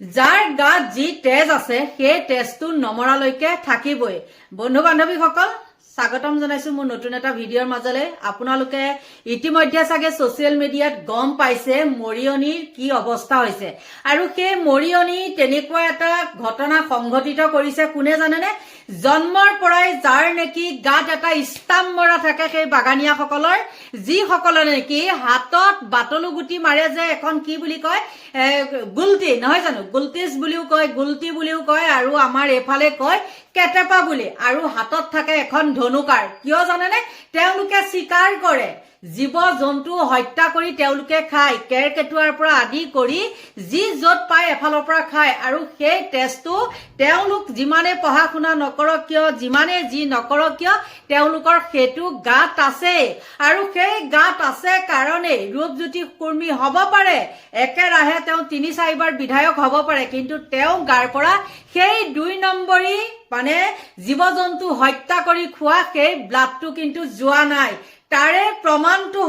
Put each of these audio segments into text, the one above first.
যাৰ গাত যি তেজ আছে সেই তেজটো নমৰালৈকে থাকিবই। বন্ধু বান্ধৱীসকল স্বাগতম জনাইছো মোৰ নতুন এটা ভিডিঅ'ৰ মাজলৈ। আপোনালোকে ইতিমধ্যে চাগে ছচিয়েল মিডিয়াত গম পাইছে মৰিয়নিৰ কি অৱস্থা হৈছে। আৰু সেই মৰিয়নি তেনেকুৱা এটা ঘটনা সংঘটিত কৰিছে, কোনে জানেনে? জন্মৰ পৰাই যাৰ নেকি গাত এটা ষ্টাম্প মৰা থাকে সেই বাগানীয়াসকলৰ, যিসকলে নেকি হাতত বাটলু গুটি মাৰে যে এখন কি বুলি কয় গুলটি, নহয় জানো? গুলটিজ বুলিও কয়, গুলটি বুলিও কয় আৰু আমাৰ এইফালে কয় কেটেপা বুলি আৰু হাতত থাকে এখন ধনুকাৰ। কিয় জানেনে? তেওঁলোকে স্বীকাৰ কৰে। জীৱ জন্তু হত্যা কৰি তেওঁলোকে খায় কেৰকেটুৱাৰ পৰা আদি কৰি যি য'ত পায় এফালৰ পৰা খায় আৰু সেই তেজটো তেওঁলোক যিমানে পঢ়া শুনা নকৰক কিয়, যিমানে যি নকৰক কিয়, তেওঁলোকৰ সেইটো গাত আছে। আৰু সেই গাত আছে কাৰণেই ৰূপজ্যোতি কুৰ্মী হ'ব পাৰে। একেৰাহে তেওঁ তিনি চাৰিবাৰ বিধায়ক হ'ব পাৰে, কিন্তু তেওঁ গাৰ পৰা সেই দুই নম্বৰী মানে জীৱ জন্তু হত্যা কৰি খোৱা সেই ব্লাডটো কিন্তু যোৱা নাই। তাৰে প্ৰমাণটো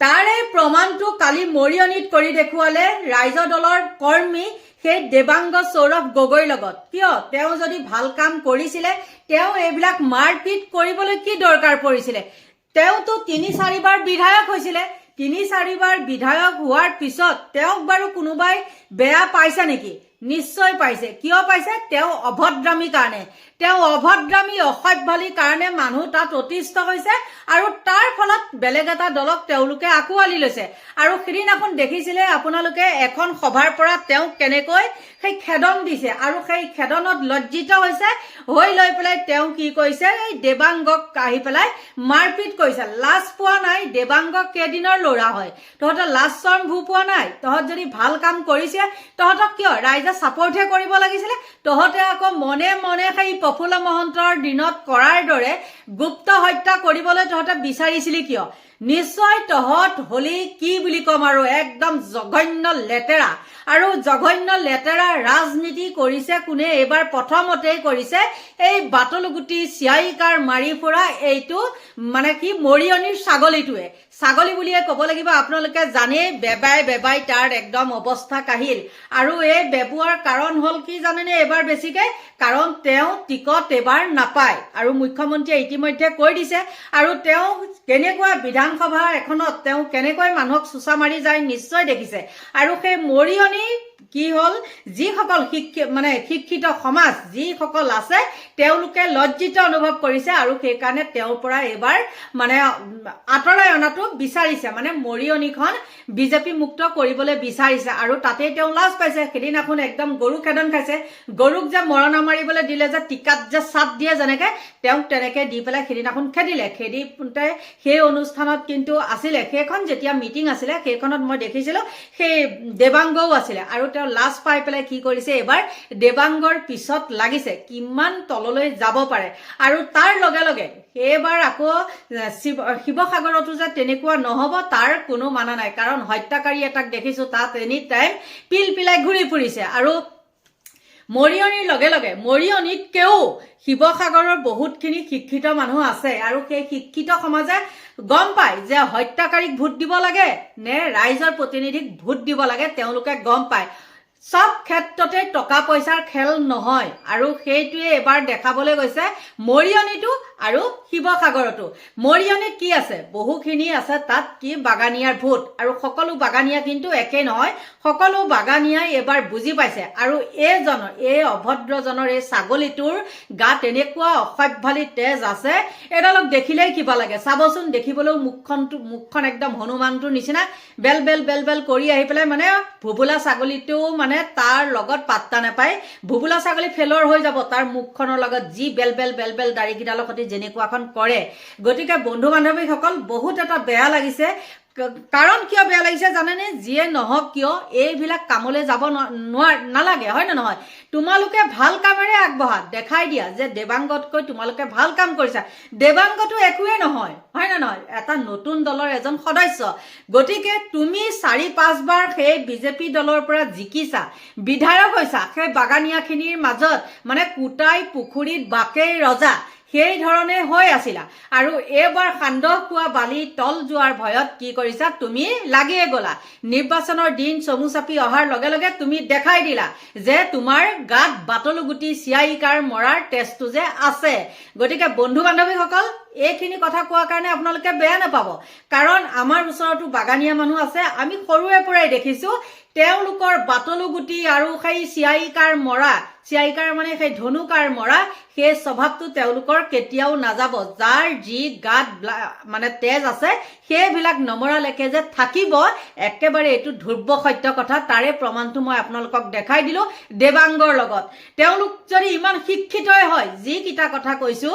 তাৰে প্ৰমাণটো কালি মৰিয়নিত কৰি দেখুৱালে ৰাইজৰ দলৰ কৰ্মী সেই দেৱাংগ সৌৰভ গগৈৰ লগত। কিয়? তেওঁ যদি ভালো কাম কৰিছিলে, তেওঁ এইবিলাক মাৰপিট কৰিবলৈ কি দৰকাৰ পৰিছিলে? তেওঁতো তিনি চাৰিবাৰ বিধায়ক হৈছিলে। তিনি চাৰিবাৰ বিধায়ক হোৱাৰ পিছত তেওঁক বাৰু কোনোবাই বেয়া পাইছে নেকি? নিশ্চয় পাইছে। কিয় পাইছে? তেওঁ অভদ্ৰামীৰ কাৰণে। তেওঁ অভদ্ৰামী অসভ্যালিৰ কাৰণে মানুহ তাত অতিষ্ঠ হৈছে আৰু তাৰ ফলত বেলেগ এটা দলক তেওঁলোকে আঁকোৱালি লৈছে। আৰু সিদিনাখন দেখিছিলে আপোনালোকে এখন সভাৰ পৰা তেওঁক কেনেকৈ সেই খেদন দিছে আৰু সেই খেদনত লজ্জিত হৈছে। হৈ লৈ পেলাই তেওঁ কি কৰিছে এই দেৱাংগক আহি পেলাই মাৰপিট কৰিছে। লাজ পোৱা নাই দেৱাংগক কেইদিনৰ ল'ৰা হয়। তহঁতৰ লাজ চৰম ভূ পোৱা নাই। তহঁত যদি ভালো কাম কৰিছে, তহঁতক কিয়? ৰাইজে ছাপৰ্টহে কৰিব লাগিছিলে। তহঁতে আকৌ মনে মনে সেই প্ৰফুল্ল মহন্তৰ দিনত কৰাৰ দৰে গুপ্ত হত্যা কৰিবলৈ তহঁতে বিচাৰিছিলি কিয়? নিশ্চয় তহঁত হলি কি বুলি ক'ম আৰু একদম জঘন্য লেতেৰা। আৰু জঘন্য লেতেৰা ৰাজনীতি কৰিছে কোনে? এইবাৰ প্ৰথমতেই কৰিছে এই বাটলুগুটি চিয়াইকাৰ মাৰি ফুৰা এইটো মানে কি মৰিয়নিৰ ছাগলীটোৱে। ছাগলী বুলিয়ে ক'ব লাগিব, আপোনালোকে জানেই, বেবাই বেবাই তাৰ একদম অৱস্থা কাহিল। আৰু এই বেবোৱাৰ কাৰণ হ'ল কি জানেনে এইবাৰ বেছিকে? কাৰণ তেওঁ টিকট এবাৰ নাপায় আৰু মুখ্যমন্ত্ৰীয়ে ইতিমধ্যে কৈ দিছে আৰু তেওঁ কেনেকুৱা বিধানসভা এখনত তেওঁ কেনেকৈ মানুহক চোচা মাৰি যায় নিশ্চয় দেখিছে। আৰু সেই মৰিয়নি কি হ'ল? যিসকল শিক্ষি মানে শিক্ষিত সমাজ, যিসকল আছে, তেওঁলোকে লজ্জিত অনুভৱ কৰিছে আৰু সেইকাৰণে তেওঁৰ পৰা মানে আঁতৰাই অনাটো বিচাৰিছে। মানে মৰিয়নিখন বিজেপি মুক্ত কৰিবলৈ বিচাৰিছে আৰু তাতেই তেওঁ লাজ পাইছে। সেইদিনাখন একদম গৰু খেদন খাইছে। গৰুক যে মৰণা মাৰিবলৈ দিলে, যে টিকাত যে চাপ দিয়ে যেনেকে, তেওঁক তেনেকে দি পেলাই সেইদিনাখন খেদিলে। খেদি পোতে সেই অনুষ্ঠানত কিন্তু আছিলে। সেইখন যেতিয়া মিটিং আছিলে, সেইখনত মই দেখিছিলো, সেই দেৱাংগও আছিলে। আৰু তেওঁ লাজ পাই পেলাই কি কৰিছে? এইবাৰ দেৱাংগৰ পিছত লাগিছে। কিমান তললৈ যাব পাৰে? আৰু তাৰ লগে লগে, এইবাৰ আকৌ শিৱ, শিৱসাগৰতো যে তেনেকুৱা নহ'ব, তাৰ কোনো মানা নাই। কাৰণ হত্যাকাৰী এটাক দেখিছো, তাত এনি টাইম পিল পিলাই ঘূৰি ফুৰিছে। আৰু মৰিয়নিৰ লগে লগে মৰিয়নিতকেও শিৱসাগৰৰ বহুতখিনি শিক্ষিত মানুহ আছে আৰু সেই শিক্ষিত সমাজে গম পায় যে হত্যাকাৰীক ভোট দিব লাগে নে ৰাইজৰ প্ৰতিনিধিক ভোট দিব লাগে তেওঁলোকে গম পায়। চব ক্ষেত্ৰতে টকা পইচাৰ খেল নহয় আৰু সেইটোৱে এবাৰ দেখাবলৈ গৈছে মৰিয়নিতো আৰু শিৱসাগৰতো। মৰিয়নিত কি আছে? বহুখিনি আছে তাত কি বাগানীয়াৰ ভোট? আৰু সকলো বাগানীয়া কিন্তু একে নহয় সকলো বাগানীয়াই এইবাৰ বুজি পাইছে। আৰু এইজনৰ এই অভদ্ৰজনৰ এই ছাগলীটোৰ গাত এনেকুৱা অসভ্যালি তেজ আছে। এইডালক দেখিলেই কিবা লাগে। চাবচোন দেখিবলৈও মুখখনটো মুখখন একদম হনুমানটোৰ নিচিনা। বেল বেল বেল বেল কৰি আহি পেলাই মানে ভুবুলা ছাগলীটোও মানে তাৰ লগত পাত্তা নাপায়। ভুবুলা ছাগলী ফেলৰ হৈ যাব। তাৰ মুখখনৰ লগত যি বেল বেল বেল বেল দাড়িকেইডালৰ সৈতে যেনেকুৱাখন কৰে। গতিকে বন্ধু বান্ধৱীসকল বহুত এটা বেয়া লাগিছে। কাৰণ কিয় বেয়া লাগিছে জানেনে? যিয়ে নহওক কিয়, এইবিলাক কামলৈ যাব নালাগে, হয় নে নহয়? তোমালোকে ভালো কামেৰে আগবঢ়া, দেখাই দিয়া যে দেৱাংগতকৈ তোমালোকে ভালো কাম কৰিছা। দেৱাংগটো একোৱে নহয়, হয় নে নহয়? এটা নতুন দলৰ এজন সদস্য। গতিকে তুমি চাৰি, পাঁচবাৰ সেই বিজেপি দলৰ পৰা জিকিছা, বিধায়ক হৈছা, সেই বাগানীয়াখিনিৰ মাজত মানে কোটাই পুখুৰীত বাকেই ৰজা। সেই ধৰণে হৈ আছিলা। আৰু এইবাৰ সান্দহ খোৱা বালি তল যোৱাৰ ভয়ত কি কৰিছা, তুমি লাগিয়ে গলা। নিৰ্বাচনৰ দিন চমু চাপি অহাৰ লগে লগে তুমি দেখাই দিলা যে তোমাৰ গাত বাটলু গুটি চিয়াইকাৰ মৰাৰ তেজটো যে আছে। গতিকে বন্ধু বান্ধৱীসকল এইখিনি কথা কোৱাৰ কাৰণে আপোনালোকে বেয়া নাপাব। কাৰণ আমাৰ ওচৰতো বাগানীয়া মানুহ আছে, আমি সৰুৰে পৰাই দেখিছো তেওঁলোকৰ বাটলু গুটি আৰু সেই চিয়াইকাৰ মৰা চিয়াইকাৰ মানে সেই ধনুকাৰ মৰা সেই স্বভাৱটো তেওঁলোকৰ কেতিয়াও নাযাব। যাৰ যি গাত মানে তেজ আছে সেইবিলাক নমৰালৈকে যে থাকিব একেবাৰে এইটো ধ্ৰুৱ সত্য কথা। তাৰে প্ৰমাণটো মই আপোনালোকক দেখাই দিলো দেৱাংগৰ লগত। তেওঁলোক যদি ইমান শিক্ষিতই হয় যিকেইটা কথা কৈছো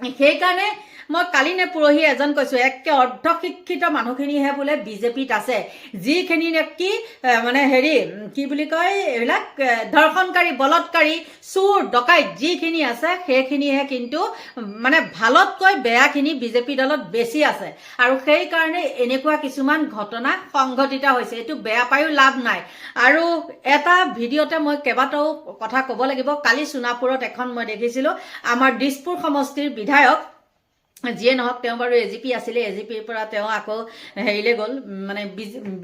সেইকাৰণে মই কালি নে পৰহি এজন কৈছো একে অৰ্ধশিক্ষিত মানুহখিনিহে বোলে বিজেপিত আছে। যিখিনি নেকি মানে হেৰি কি বুলি কয় এইবিলাক ধৰ্ষণকাৰী বলৎকাৰী চোৰ ডকাইত যিখিনি আছে সেইখিনিহে কিন্তু মানে ভালতকৈ বেয়াখিনি বিজেপি দলত বেছি আছে। আৰু সেইকাৰণে এনেকুৱা কিছুমান ঘটনা সংঘটিত হৈছে। এইটো বেয়া পায়ো লাভ নাই। আৰু এটা ভিডিঅ'তে মই কেইবাটাও কথা ক'ব লাগিব। কালি সোণাপুৰত এখন মই দেখিছিলো। আমাৰ দিছপুৰ সমষ্টিৰ বিধায়ক যিয়ে নহওক তেওঁ বাৰু এ জি পি আছিলে এ জি পিৰ পৰা তেওঁ আকৌ হেৰিলৈ গ'ল মানে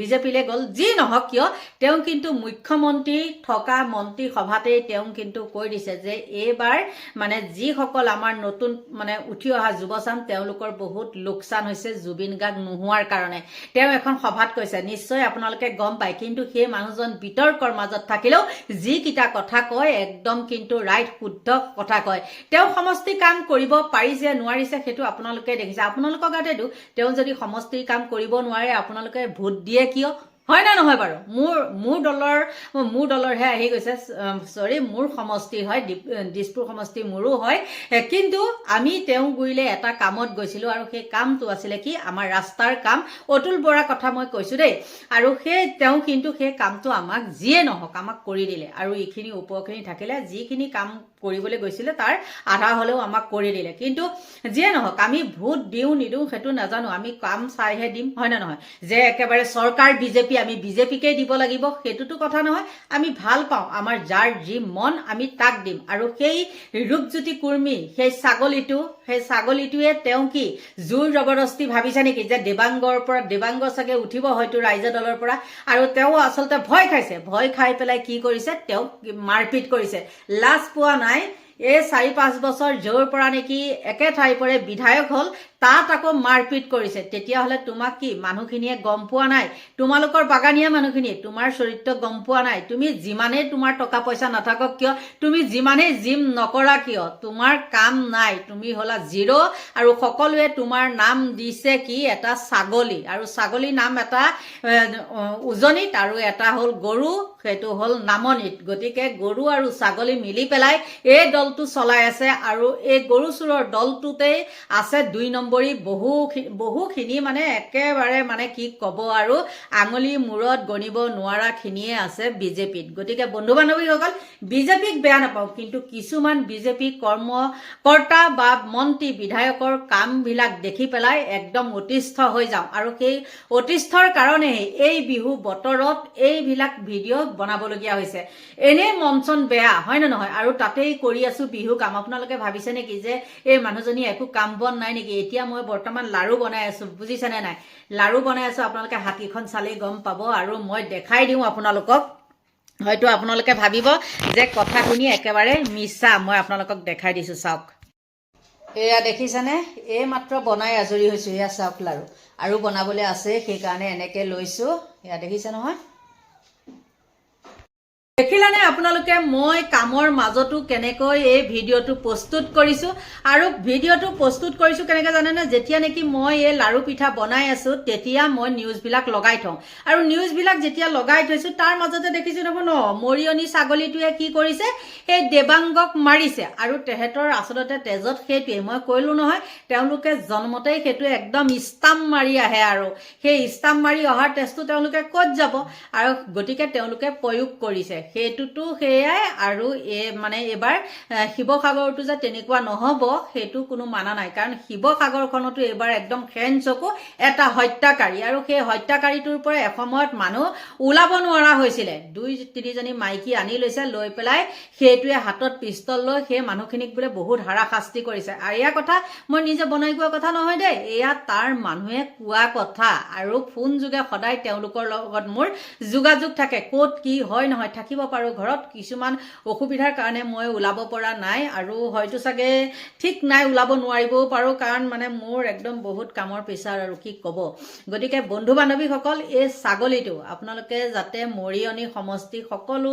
বিজেপিলৈ গ'ল যি নহওক কিয় তেওঁ কিন্তু মুখ্যমন্ত্ৰী থকা মন্ত্ৰী সভাতেই তেওঁ কিন্তু কৈ দিছে যে এইবাৰ মানে যিসকল আমাৰ নতুন মানে উঠি অহা যুৱচাম তেওঁলোকৰ বহুত লোকচান হৈছে জুবিন গাৰ্গ নোহোৱাৰ কাৰণে। তেওঁ এখন সভাত কৈছে নিশ্চয় আপোনালোকে গম পায় কিন্তু সেই মানুহজন বিতৰ্কৰ মাজত থাকিলেও যিকেইটা কথা কয় একদম কিন্তু ৰাইট শুদ্ধ কথা কয়। তেওঁ সমষ্টি কাম কৰিব পাৰিছে নোৱাৰিছে সেইটো আপোনালোকে দেখিছে। আপোনালোকৰ গাতে দুখ তেওঁ যদি সমষ্টিৰ কাম কৰিব নোৱাৰে আপোনালোকে ভোট দিয়ে কিয়? হয় নে নহয় বাৰু? মোৰ মোৰ দলৰ মোৰ দলৰহে আহি গৈছে চৰি মোৰ সমষ্টি হয় দিছপুৰ সমষ্টি মোৰো হয় কিন্তু আমি তেওঁ গুৰিলে এটা কামত গৈছিলোঁ আৰু সেই কামটো আছিলে কি আমাৰ ৰাস্তাৰ কাম। অতুল বৰাৰ কথা মই কৈছোঁ দেই। আৰু সেই তেওঁ কিন্তু সেই কামটো আমাক যিয়ে নহওক আমাক কৰি দিলে। আৰু এইখিনি ওপৰখিনি থাকিলে যিখিনি কাম কৰিবলৈ গৈছিলে তাৰ আধা হ'লেও আমাক কৰি দিলে। কিন্তু যিয়ে নহওক আমি ভোট দিওঁ নিদিওঁ সেইটো নাজানো। আমি কাম চাইহে দিম হয় নে নহয়? যে একেবাৰে চৰকাৰ বিজেপি আমি বিজেপিকেই দিব লাগিব, সেইটোতো কথা নহয়। আমি ভালো পাওঁ, আমাৰ যাৰ যি মন, আমি তাক দিম। আৰু সেই ৰূপজ্যোতি কুৰ্মী, সেই ছাগলীটো, সেই ছাগলীটোৱে তেওঁ কি জোৰ জবৰদস্তি ভাবিছে নেকি যে দেৱাংগৰ পৰা দেৱাংগ চাগে উঠিব হয়তো ৰাইজৰ দলৰ পৰা। আৰু তেওঁ আচলতে ভয় খাইছে। ভয় খাই পেলাই কি কৰিছে? তেওঁক মাৰপিট কৰিছে। লাজ পোৱা নাই। এই চাৰি, পাঁচ বছৰ য'ৰ পৰা নেকি একে ঠাইৰ পৰাই বিধায়ক হ'ল, তাত আকৌ মাৰপিট কৰিছে। তেতিয়াহ'লে তোমাক কি, মানুহখিনিয়ে গম পোৱা নাই? তোমালোকৰ বাগানীয়া মানুহখিনিয়ে, তোমাৰ চৰিত্ৰ গম পোৱা নাই? তুমি যিমানেই তোমাৰ টকা পইচা নাথাকক কিয়? তুমি যিমানেই জিম নকৰা কিয়? তোমাৰ কাম নাই। তুমি হ'লা জিৰ' আৰু সকলোৱে তোমাৰ নাম দিছে কি এটা ছাগলী। আৰু ছাগলী নাম এটা উজনিত আৰু এটা হ'ল গৰু, সেইটো হ'ল নামনিত। গতিকে গৰু আৰু ছাগলী মিলি পেলাই এই দলটো চলাই আছে আৰু এই গৰু চোৰৰ দলটোতেই আছে দুই নম্বৰী বহু বহুখিনি মানে একেবাৰে মানে কি ক'ব আৰু আঙুলি মূৰত গণিব নোৱাৰাখিনিয়ে আছে বিজেপিত। গতিকে বন্ধু বান্ধৱীসকল বিজেপিক বেয়া নাপাওঁ, কিন্তু কিছুমান বিজেপি কৰ্মকৰ্তা বা মন্ত্ৰী বিধায়কৰ কামবিলাক দেখি পেলাই একদম অতিষ্ঠ হৈ যাওঁ আৰু সেই অতিষ্ঠৰ কাৰণেই এই বিহু বতৰত এইবিলাক ভিডিঅ' বনাবলগীয়া হৈছে। এনেই মন চন বেয়া, হয় নে নহয়? আৰু তাতেই কৰি আছো। বিহু কাম। আপোনালোকে ভাবিছে নেকি যে এই মানুহজনী একো কাম বন নাই নেকি? এতিয়া মই বৰ্তমান লাৰু বনাই আছো বুজিছেনে নাই? লাৰু বনাই আছো আপোনালোকে হাতীখন চালেই গম পাব আৰু মই দেখাই দিওঁ আপোনালোকক। হয়তো আপোনালোকে ভাবিব যে কথাখিনি একেবাৰে মিছা মই আপোনালোকক দেখাই দিছোঁ চাওক। এয়া দেখিছেনে? এই মাত্ৰ বনাই আজৰি হৈছোঁ এয়া চাওক লাৰু আৰু বনাবলৈ আছে সেইকাৰণে এনেকৈ লৈছোঁ। এয়া দেখিছে নহয়? দেখিলানে আপোনালোকে মই কামৰ মাজতো কেনেকৈ এই ভিডিঅ'টো প্ৰস্তুত কৰিছোঁ আৰু ভিডিঅ'টো প্ৰস্তুত কৰিছোঁ কেনেকৈ জানেনে? যেতিয়া নেকি মই এই লাৰু পিঠা বনাই আছোঁ, তেতিয়া মই নিউজবিলাক লগাই থওঁ। আৰু নিউজবিলাক যেতিয়া লগাই থৈছোঁ, তাৰ মাজতে দেখিছোঁ ন মৰিয়নী ছাগলীটোৱে কি কৰিছে? সেই দেৱাংগক মাৰিছে। আৰু তেহেঁতৰ আচলতে তেজত সেইটোৱে। মই কৈলোঁ নহয়, তেওঁলোকে জন্মতেই সেইটো একদম ষ্টাম্প মাৰি আহে আৰু। সেই ষ্টাম্প মাৰি অহাৰ তেজটো তেওঁলোকে ক'ত যাব? আৰু গতিকে তেওঁলোকে প্ৰয়োগ কৰিছে। সেইটোতো সেয়াই আৰু মানে এইবাৰ এ, শিৱসাগৰতো যে তেনেকুৱা নহ'ব সেইটো কোনো মানা নাই। কাৰণ শিৱসাগৰখনতো এইবাৰ একদম খেন চকু এটা হত্যাকাৰী। আৰু সেই হত্যাকাৰীটোৰ পৰা এসময়ত মানুহ ওলাব নোৱাৰা হৈছিলে। দুই তিনিজনী মাইকী আনি লৈছে লৈ পেলাই সেইটোৱে হাতত পিষ্টল লৈ সেই মানুহখিনিক বোলে বহুত হাৰাশাস্তি কৰিছে। আৰু এয়া কথা মই নিজে বনাই কোৱা কথা নহয় দেই। এয়া তাৰ মানুহে কোৱা কথা। আৰু ফোন যোগে সদায় তেওঁলোকৰ লগত মোৰ যোগাযোগ থাকে। ক'ত কি হয় নহয় থাকিব পাৰোঁ। ঘৰত কিছুমান অসুবিধাৰ কাৰণে মই ওলাব পৰা নাই আৰু হয়তো চাগে ঠিক নাই ওলাব নোৱাৰিবও পাৰোঁ কাৰণ মানে মোৰ একদম বহুত কামৰ প্ৰেছাৰ আৰু কি ক'ব। গতিকে বন্ধু বান্ধৱীসকল এই ছাগলীটো আপোনালোকে যাতে মৰিয়নি সমষ্টি সকলো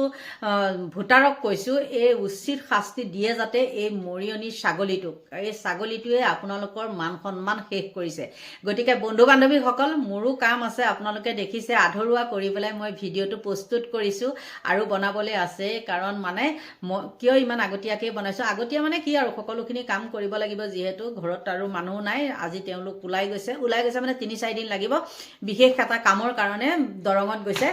ভোটাৰক কৈছোঁ এই উচিত শাস্তি দিয়ে যাতে এই মৰিয়নি ছাগলীটোক এই ছাগলীটোৱে আপোনালোকৰ মান সন্মান শেষ কৰিছে। গতিকে বন্ধু বান্ধৱীসকল মোৰো কাম আছে আপোনালোকে দেখিছে আধৰুৱা কৰি পেলাই মই ভিডিঅ'টো প্ৰস্তুত কৰিছোঁ আৰু বনাবলৈ আছে, কাৰণ মানে কিয় ইমান আগতীয়াকৈ বনাইছোঁ? আগতীয়া মানে কি আৰু সকলোখিনি কাম কৰিব লাগিব যিহেতু ঘৰত আৰু মানুহ নাই, আজি তেওঁলোক ওলাই গৈছে। ওলাই গৈছে মানে তিনি চাৰিদিন লাগিব। বিশেষ এটা কামৰ কাৰণে দৰঙত গৈছে।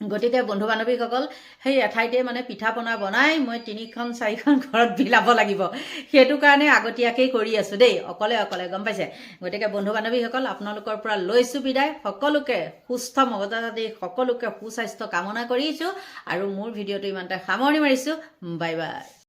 গতিকে বন্ধু বান্ধৱীসকল সেই এঠাইতে মানে পিঠা পনা বনাই মই তিনিখন, চাৰিখন ঘৰত বিলাব লাগিব। সেইটো কাৰণে আগতীয়াকেই কৰি আছোঁ দেই, অকলে অকলে, গম পাইছে? গতিকে বন্ধু বান্ধৱীসকল আপোনালোকৰ পৰা লৈছোঁ বিদায়। সকলোকে সুস্থ মগজা সকলোকে সুস্বাস্থ্য কামনা কৰিছোঁ আৰু মোৰ ভিডিঅ'টো ইমানতে সামৰণি মাৰিছোঁ। Bye bye.